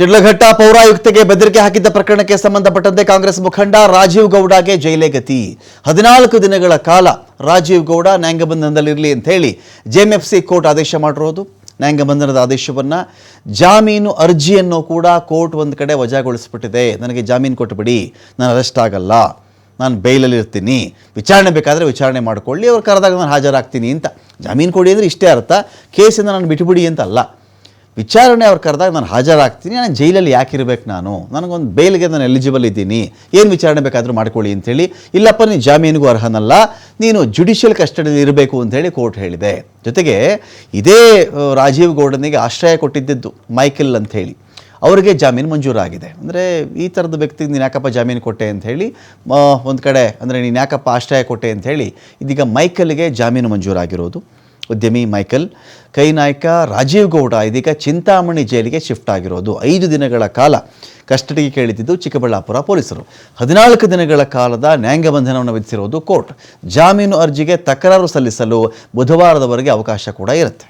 ಶಿಡ್ಲಘಟ್ಟ ಪೌರಾಯುಕ್ತಿಗೆ ಬೆದರಿಕೆ ಹಾಕಿದ್ದ ಪ್ರಕರಣಕ್ಕೆ ಸಂಬಂಧಪಟ್ಟಂತೆ ಕಾಂಗ್ರೆಸ್ ಮುಖಂಡ ರಾಜೀವ್ ಗೌಡಗೆ ಜೈಲೇ ಗತಿ. ಹದಿನಾಲ್ಕು ದಿನಗಳ ಕಾಲ ರಾಜೀವ್ ಗೌಡ ನ್ಯಾಂಗಬಂಧನದಲ್ಲಿರಲಿ ಅಂತ ಹೇಳಿ ಜೆಎಂಎಫ್ಸಿ ಕೋರ್ಟ್ ಆದೇಶ ಮಾಡಿರೋದು. ನ್ಯಾಂಗಬಂಧನದ ಆದೇಶವನ್ನು ಜಾಮೀನು ಅರ್ಜಿಯನ್ನು ಕೂಡ ಕೋರ್ಟ್ ಒಂದು ಕಡೆ ವಜಾಗೊಳಿಸ್ಬಿಟ್ಟಿದೆ. ನನಗೆ ಜಾಮೀನು ಕೊಟ್ಟುಬಿಡಿ ನಾನು ಅರೆಸ್ಟ್ ಆಗಲ್ಲ. ನಾನು ಬೈಲಲ್ಲಿ ಇರ್ತೀನಿ ವಿಚಾರಣೆ ಬೇಕಾದರೆ ವಿಚಾರಣೆ ಮಾಡ್ಕೊಳ್ಳಿ. ಅವ್ರು ಕರೆದಾಗ ನಾನು ಹಾಜರಾಗ್ತೀನಿ ಅಂತ. ಜಾಮೀನು ಕೊಡಿ ಅಂದರೆ ಇಷ್ಟೇ ಅರ್ಥ. ಕೇಸಿಂದ ನಾನು ಬಿಟ್ಟುಬಿಡಿ ಅಂತ ಅಲ್ಲ. ವಿಚಾರಣೆ ಅವ್ರು ಕರೆದಾಗ ನಾನು ಹಾಜರಾಗ್ತೀನಿ, ನಾನು ಜೈಲಲ್ಲಿ ಯಾಕೆ ಇರಬೇಕು ನಾನು? ನನಗೊಂದು ಬೇಲ್ಗೆ ನಾನು ಎಲಿಜಿಬಲ್ ಇದ್ದೀನಿ. ಏನು ವಿಚಾರಣೆ ಬೇಕಾದರೂ ಮಾಡ್ಕೊಳ್ಳಿ ಅಂತೇಳಿ ಇಲ್ಲಪ್ಪ, ನೀನು ಜಾಮೀನಿಗೂ ಅರ್ಹನಲ್ಲ, ನೀನು ಜುಡಿಷಿಯಲ್ ಕಸ್ಟಡಿಯಲ್ಲಿ ಇರಬೇಕು ಅಂತೇಳಿ ಕೋರ್ಟ್ ಹೇಳಿದೆ. ಜೊತೆಗೆ ಇದೇ ರಾಜೀವ್ ಗೌಡನಿಗೆ ಆಶ್ರಯ ಕೊಟ್ಟಿದ್ದದ್ದು ಮೈಕೆಲ್ ಅಂತ ಅವರಿಗೆ ಜಾಮೀನು ಮಂಜೂರಾಗಿದೆ. ಅಂದರೆ ಈ ಥರದ ವ್ಯಕ್ತಿಗೆ ನೀನು ಯಾಕಪ್ಪ ಜಾಮೀನು ಕೊಟ್ಟೆ ಅಂತ ಹೇಳಿ ಒಂದು ಕಡೆ, ಅಂದರೆ ನೀನು ಯಾಕಪ್ಪ ಆಶ್ರಯ ಕೊಟ್ಟೆ ಅಂತ ಹೇಳಿ ಇದೀಗ ಮೈಕಲ್ಗೆ ಜಾಮೀನು ಮಂಜೂರಾಗಿರೋದು. ಉದ್ಯಮಿ ಮೈಕಲ್ ಕೈ ನಾಯಕ ರಾಜೀವ್ ಗೌಡ ಇದೀಗ ಚಿಂತಾಮಣಿ ಜೈಲಿಗೆ ಶಿಫ್ಟ್ ಆಗಿರೋದು. ಐದು ದಿನಗಳ ಕಾಲ ಕಸ್ಟಡಿಗೆ ಕೇಳಿದ್ದು ಚಿಕ್ಕಬಳ್ಳಾಪುರ ಪೊಲೀಸರು. ಹದಿನಾಲ್ಕು ದಿನಗಳ ಕಾಲದ ನ್ಯಾಯಾಂಗ ಬಂಧನವನ್ನು ವಿಧಿಸಿರೋದು ಕೋರ್ಟ್. ಜಾಮೀನು ಅರ್ಜಿಗೆ ತಕರಾರು ಸಲ್ಲಿಸಲು ಬುಧವಾರದವರೆಗೆ ಅವಕಾಶ ಕೂಡ ಇರುತ್ತೆ.